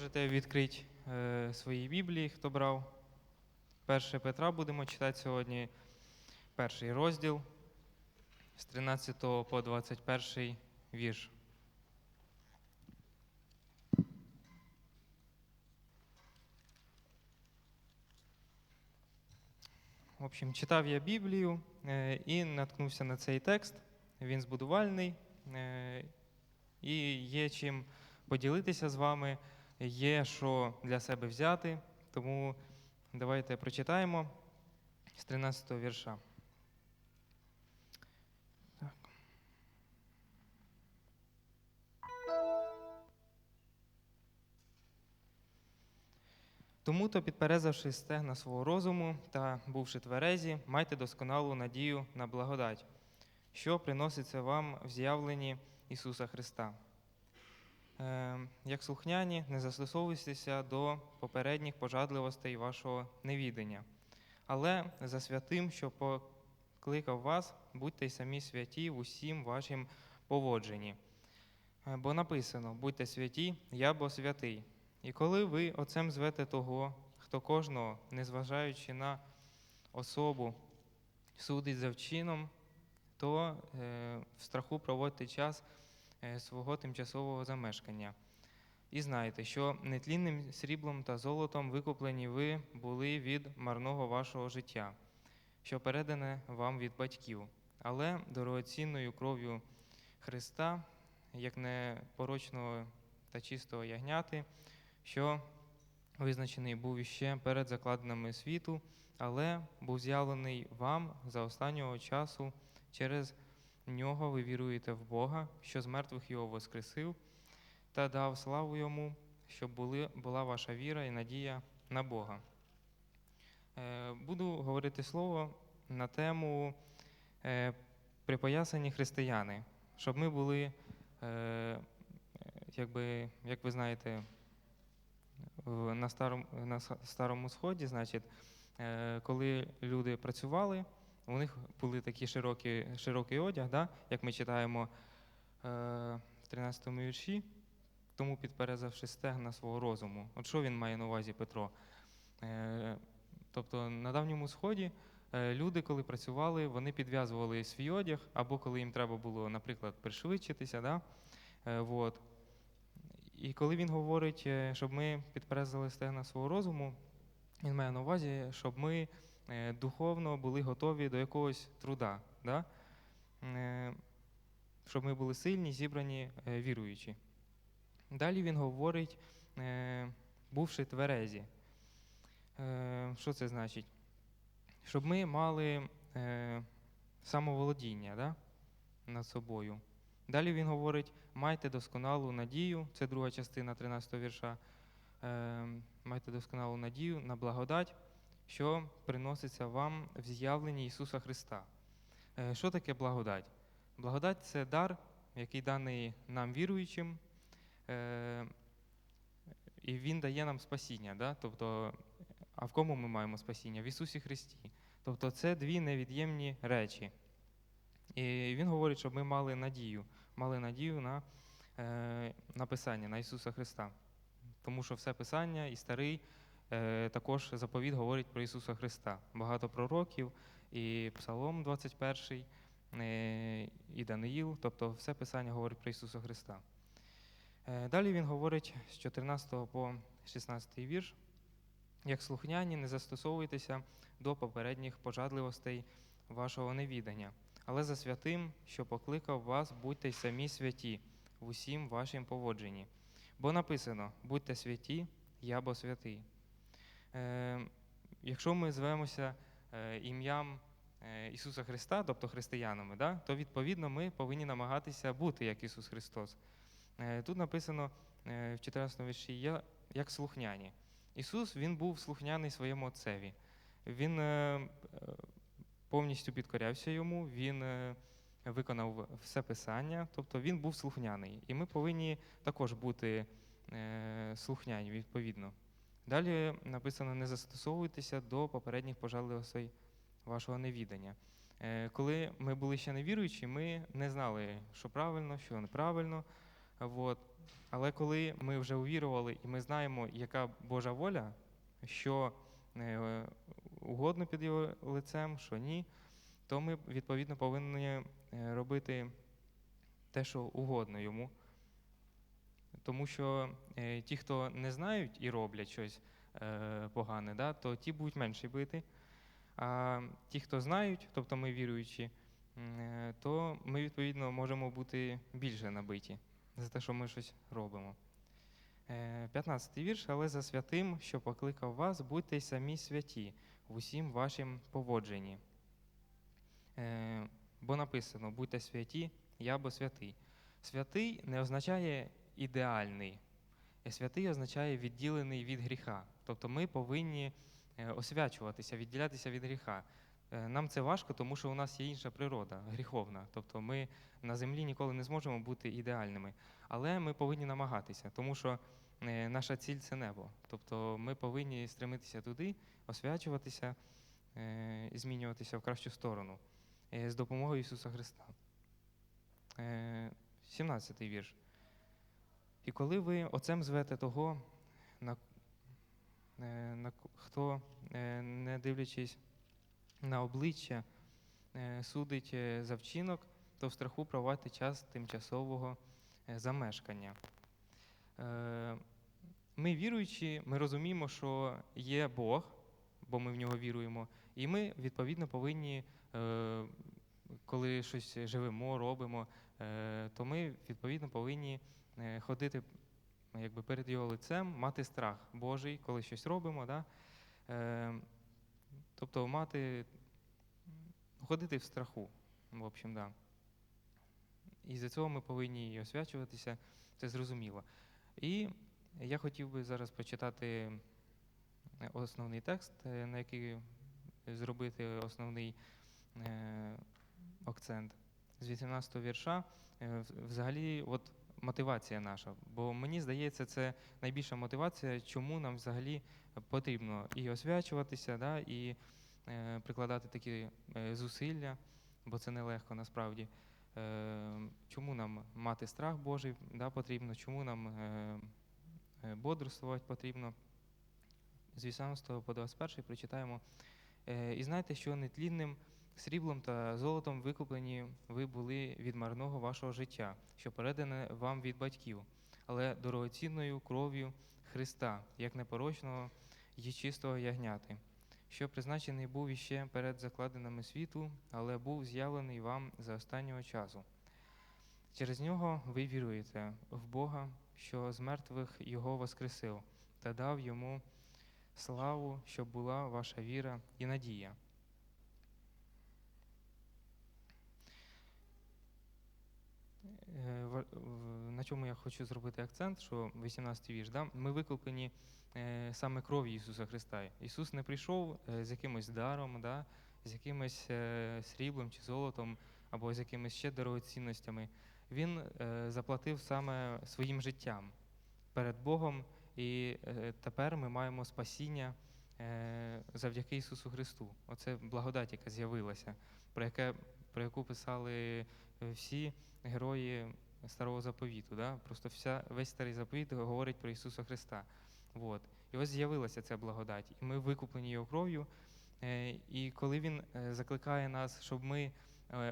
можете відкрити е, свої Біблії, хто брав. Перше Петра будемо читати сьогодні, перший розділ з 13 по 21 вірш. В общем, читав я Біблію е, і наткнувся на цей текст. Він збудувальний е, і є чим поділитися з вами, є що для себе взяти. Тому давайте прочитаємо з 13 вірша. Так. Тому то, підперезавши стегна свого розуму та бувши тверезі, майте досконалу надію на благодать, що приноситься вам в з'явленні Ісуса Христа. Е, як слухняні, не застосовуйтеся до попередніх пожадливостей вашого невідання, але за святим, що покликав вас, будьте й самі святі в усім вашім поводженні. Е, Бо написано: будьте святі, я бо святий. І коли ви отцем звете того, хто кожного, незважаючи на особу, судить за вчином, то е, в страху проводьте час свого тимчасового замешкання. І знайте, що нетлінним сріблом та золотом викуплені ви були від марного вашого життя, що передане вам від батьків, але дорогоцінною кров'ю Христа, як непорочного та чистого ягняти, що визначений був іще перед закладинами світу, але був з'явлений вам за останнього часу через нього ви віруєте в Бога, що з мертвих його воскресив, та дав славу йому, щоб були, була ваша віра і надія на Бога. Е, Буду говорити слово на тему е, припоясані християни, щоб ми були, е, якби, як ви знаєте, в- на старому, на старому сході, значить, коли люди працювали, у них були такі широкі, широкий одяг, да? як ми читаємо е, в 13 вірші, тому підперезавши стегна свого розуму. От що він має на увазі Петро? Е, тобто на давньому сході е, люди, коли працювали, вони підв'язували свій одяг, або коли їм треба було, наприклад, пришвидшитися. Да? Е. І коли він говорить, щоб ми підперезали стегна свого розуму, він має на увазі, щоб ми духовно були готові до якогось труда, да? Е, щоб ми були сильні, зібрані, е, віруючі. Далі він говорить, е, бувши тверезі. Е, Що це значить? Щоб ми мали е, самоволодіння да? над собою. Далі він говорить: майте досконалу надію, це друга частина 13 вірша. Е, майте досконалу надію на благодать, що приноситься вам в з'явленні Ісуса Христа. Е, що таке благодать? Благодать це дар, який даний нам віруючим, е, і Він дає нам спасіння. Да? Тобто, а в кому ми маємо спасіння? В Ісусі Христі. Тобто це дві невід'ємні речі. І він говорить, щоб ми мали надію, мали надію на е, на Писання, на Ісуса Христа. Тому що все Писання і старий також заповіт говорить про Ісуса Христа. Багато пророків, і Псалом 21, е, і Даниїл, тобто все Писання говорить про Ісуса Христа. Е, далі він говорить з 14 по 16 вірш. Як слухняні, не застосовуйтеся до попередніх пожадливостей вашого невідання, але за святим, що покликав вас, будьте й самі святі в усім вашім поводженні. Бо написано: будьте святі, я бо святий. Е, якщо ми звемося е, ім'ям е, Ісуса Христа, тобто християнами, да, то відповідно ми повинні намагатися бути як Ісус Христос. Тут написано в 14 вірші «Я як слухняні. Ісус Він був слухняний своєму Отцеві. Він повністю підкорявся йому, він виконав все писання, тобто він був слухняний. І ми повинні також бути слухняні, відповідно. Далі написано: не застосовуйтеся до попередніх пожалостей вашого невідання. Е, Коли ми були ще невіруючі, ми не знали, що правильно, що неправильно. Вот. Але коли ми вже увірували і ми знаємо, яка Божа воля, що е, угодно під його лицем, що ні, то ми відповідно повинні е, робити те, що угодно йому. Тому що е, ті, хто не знають і роблять щось е, погане, да, то ті будуть менше бити. А ті, хто знають, тобто ми віруючі, е, то ми відповідно можемо бути більше набиті за те, що ми щось робимо. Е, 15 вірш, але за святим, що покликав вас, будьте й самі святі в усім вашім поводженні. Бо написано: будьте святі, я бо святий. Святий не означає ідеальний. Е, Святий означає відділений від гріха. Тобто ми повинні е, освячуватися, відділятися від гріха. Е, Нам це важко, тому що у нас є інша природа, гріховна. Тобто ми на землі ніколи не зможемо бути ідеальними. Але ми повинні намагатися, тому що наша ціль це небо. Тобто ми повинні стремитися туди, освячуватися, змінюватися в кращу сторону з допомогою Ісуса Христа. Е, 17 вірш. І коли ви отцем звете того, на, е, на хто, е, не дивлячись на обличчя, е, судить за вчинок, то в страху провадьте час тимчасового замешкання. Ми віруючі, ми розуміємо, що є Бог, бо ми в нього віруємо, і ми відповідно повинні, коли щось живемо, робимо, то ми відповідно повинні ходити якби, перед його лицем, мати страх Божий, коли щось робимо. Да? Е, Тобто мати, ходити в страху, в общем, да. І за цього ми повинні і освячуватися, це зрозуміло. І я хотів би зараз прочитати е, основний текст, е, на який зробити основний е, акцент. З 18 вірша е, взагалі от мотивація наша. Бо мені здається, це найбільша мотивація, чому нам взагалі потрібно і освячуватися, да, і е, прикладати такі е, зусилля, бо це нелегко насправді. Е, чому нам мати страх Божий да, потрібно, чому нам е, е, бодрствувати потрібно. З 18 по 21 прочитаємо. Е, І знайте, що нетлінним сріблом та золотом викуплені ви були від марного вашого життя, що передане вам від батьків, але дорогоцінною кров'ю Христа, як непорочного і чистого ягняти, що призначений був іще перед закладинами світу, але був з'явлений вам за останнього часу. Через нього ви віруєте в Бога, що з мертвих Його воскресив, та дав йому славу, щоб була ваша віра і надія. Е, ва- в- На чому я хочу зробити акцент, що 18-й вірш, да? ми викуплені е, саме кров'ю Ісуса Христа. Ісус не прийшов е, з якимось даром, да? з якимось е, сріблом чи золотом, або з якимись ще дорогоцінностями. Він е, заплатив саме своїм життям перед Богом, і е, тепер ми маємо спасіння е, завдяки Ісусу Христу. Оце благодать, яка з'явилася, про, яке, про яку писали е, всі герої Старого заповіту. Да? Просто вся, весь старий заповіт говорить про Ісуса Христа. Вот. І ось з'явилася ця благодать. І ми викуплені його кров'ю. Е, І коли він е, закликає нас, щоб ми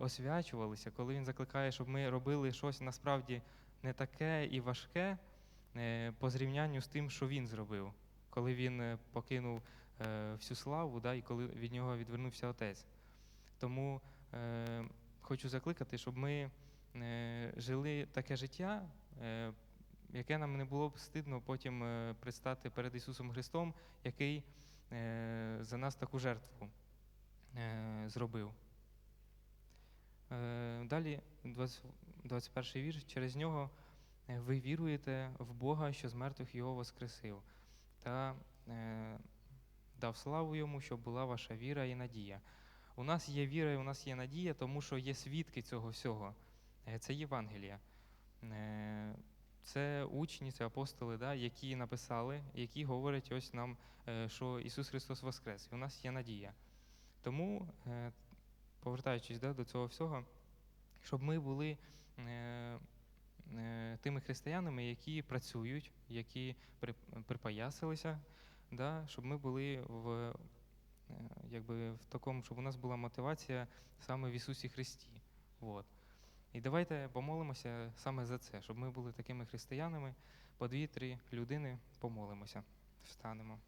освячувалися, коли він закликає, щоб ми робили щось насправді не таке і важке по зрівнянню з тим, що він зробив, коли він покинув всю славу, да, і коли від нього відвернувся отець. Тому хочу закликати, щоб ми е, жили таке життя, е, яке нам не було б стидно потім е, предстати перед Ісусом Христом, який е, за нас таку жертву е, зробив. Е, Далі, 20 21 вірш. Через нього е, ви віруєте в Бога, що з мертвих його воскресив, та е, дав славу йому, щоб була ваша віра і надія. У нас є віра і у нас є надія, тому що є свідки цього всього. Е, Це Євангелія. Е, Це учні, це апостоли, да, які написали, які говорять ось нам, е, що Ісус Христос Воскрес, і у нас є надія. Тому, повертаючись да, до цього всього, щоб ми були тими християнами, які працюють, які при- припоясалися, да, щоб ми були в, якби, в такому, щоб у нас була мотивація саме в Ісусі Христі. От. І давайте помолимося саме за це, щоб ми були такими християнами, по дві-три людини помолимося. Встанемо.